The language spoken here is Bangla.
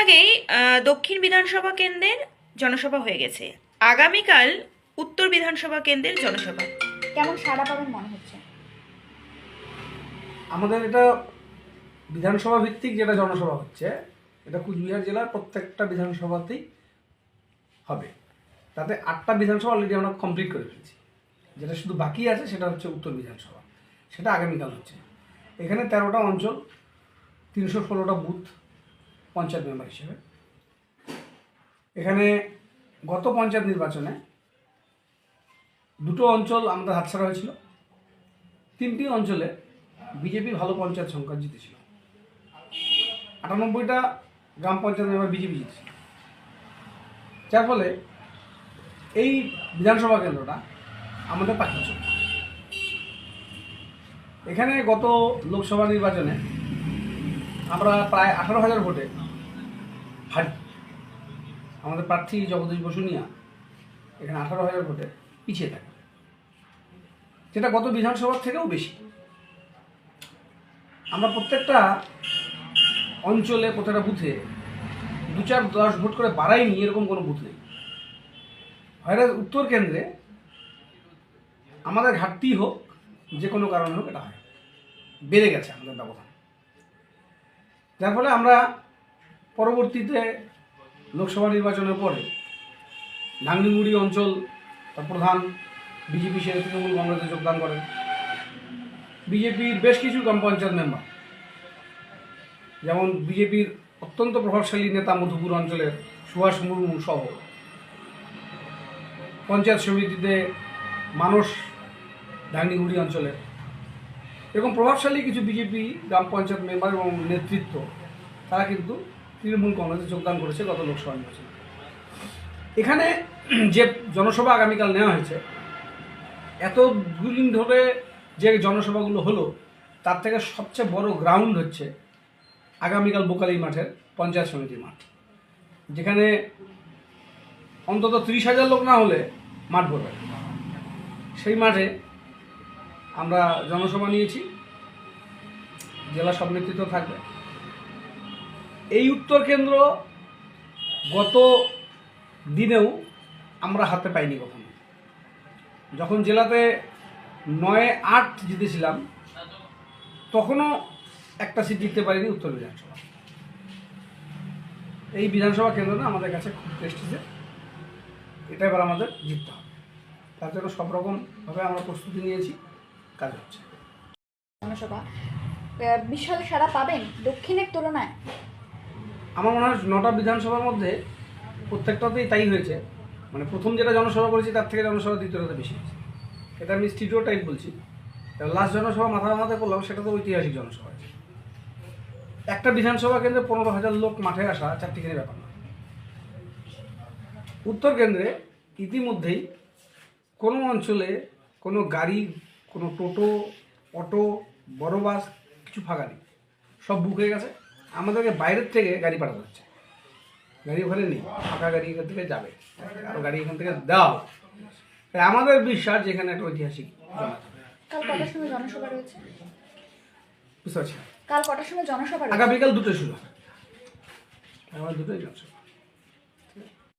আগেই দক্ষিণ বিধানসভা কেন্দ্রের জনসভা হয়ে গেছে। আগামীকাল উত্তর বিধানসভা কেন্দ্রের জনসভা। কেমন সাড়া পাবেন মনে হচ্ছে? আমাদের এটা বিধানসভা ভিত্তিক যেটা জনসভা হচ্ছে এটা কুচবিহার জেলার প্রত্যেকটা বিধানসভাতেই হবে। তাতে আটটা বিধানসভা অলরেডি আমরা কমপ্লিট করে ফেলেছি। যেটা শুধু বাকি আছে সেটা হচ্ছে উত্তর বিধানসভা। সেটা আগামীকাল হচ্ছে। এখানে তেরোটা অঞ্চল তিনশো ষোলোটা বুথ পঞ্চায়েত মেম্বার হিসেবে। এখানে গত পঞ্চায়েত নির্বাচনে দুটো অঞ্চল আমাদের হাতছাড়া হয়েছিল। তিনটি অঞ্চলে বিজেপি ভালো পঞ্চায়েত সংখ্যা জিতেছিল। আটানব্বইটা গ্রাম পঞ্চায়েত মেম্বার বিজেপি জিতেছিল। যার ফলে এই বিধানসভা কেন্দ্রটা আমাদের পাখি এখানে গত লোকসভা নির্বাচনে আমরা প্রায় আঠারো হাজার ভোটে হারি। আমাদের প্রার্থী জগদীশ বসুনিয়া এখানে আঠারো হাজার ভোটে পিছিয়ে থাকে। যেটা গত বিধানসভার থেকেও বেশি। আমরা প্রত্যেকটা অঞ্চলে, প্রত্যেকটা বুথে দু চার দশ ভোট করে বাড়াইনি, এরকম কোনো বুথ নেই। হয়তো উত্তর কেন্দ্রে আমাদের ঘাটতি হোক, যে কোনো কারণে হোক, এটা হয়। বেড়ে গেছে আমাদের ব্যবধান। যার ফলে আমরা পরবর্তীতে লোকসভা নির্বাচনের পরে ডাঙ্গিগুড়ি অঞ্চল তার প্রধান বিজেপি সে তৃণমূল কংগ্রেসে যোগদান করেন। বিজেপির বেশ কিছু গ্রাম পঞ্চায়েত মেম্বার, যেমন বিজেপির অত্যন্ত প্রভাবশালী নেতা মধুপুর অঞ্চলের সুভাষ মুর্মু সহ। পঞ্চায়েত সমিতিতে মানুষ ডাঙ্গিগুড়ি অঞ্চলের এবং প্রভাবশালী কিছু বিজেপি গ্রাম পঞ্চায়েত মেম্বার এবং নেতৃত্ব, তারা কিন্তু তৃণমূল কংগ্রেসে যোগদান করেছে, গত লোকসভা নির্বাচনে এখানে যে জনসভা আগামীকাল নেওয়া হয়েছে, এত দুদিন ধরে যে জনসভাগুলো হলো, তার থেকে সবচেয়ে বড় গ্রাউন্ড হচ্ছে আগামীকাল বোকালি মাঠের পঞ্চায়েত সমিতির মাঠ। যেখানে অন্তত ত্রিশ হাজার লোক না হলে মাঠ ভরবে সেই মাঠে আমরা জনসভা নিয়েছি, জেলা সব নেতৃত্ব থাকবে। এই উত্তর কেন্দ্র গত দিনেও আমরা হাতে পাইনি কখনো। যখন জেলাতে নয় আট জিতেছিলাম, তখনও একটা সিট জিততে পারিনি উত্তর বিধানসভা। এই বিধানসভা কেন্দ্রটা আমাদের কাছে খুব প্রেস্টিজের এটা এবার আমাদের জিততে হবে। তার জন্য সব রকমভাবে আমরা প্রস্তুতি নিয়েছি, কাজ হচ্ছে। বিশাল সাড়া পাবেন দক্ষিণের তুলনায়। আমার মনে হয় নটা বিধানসভার মধ্যে প্রত্যেকটাতেই তাই হয়েছে। মানে প্রথম যেটা জনসভা করেছি, তার থেকে জনসভা দ্বিতীয়টাতে বেশি হয়েছে। এটা আমি স্টিডিও টাইপ বলছি লাস্ট জনসভা মাথা মাথায় করলাম, সেটা তো ঐতিহাসিক জনসভা। একটা বিধানসভা কেন্দ্রে পনেরো হাজার লোক মাঠে আসা চারটিখানি ব্যাপার না। উত্তর কেন্দ্রে ইতিমধ্যেই কোনো অঞ্চলে কোনো গাড়ি, কোনো টোটো, অটো, বড় বাস কিছু ফাঁকা নেই। সব বুক হয়ে গেছে। আমাদেরকে বাইরের থেকে গাড়ি পাঠাতে হচ্ছে। গাড়ি ওখানে নেই ফাঁকা গাড়ি এখান থেকে যাবে। আরও গাড়ি এখান থেকে দাও। তাই আমাদের বিশ্বাস যেখানে একটা ঐতিহাসিক কাল কটার সময় জনসভা রয়েছে? বুঝতে পারছি কাল কটার সময় জনসভা আগামীকাল দুটো শুরু হবে। আমার দুটোই জনসভা।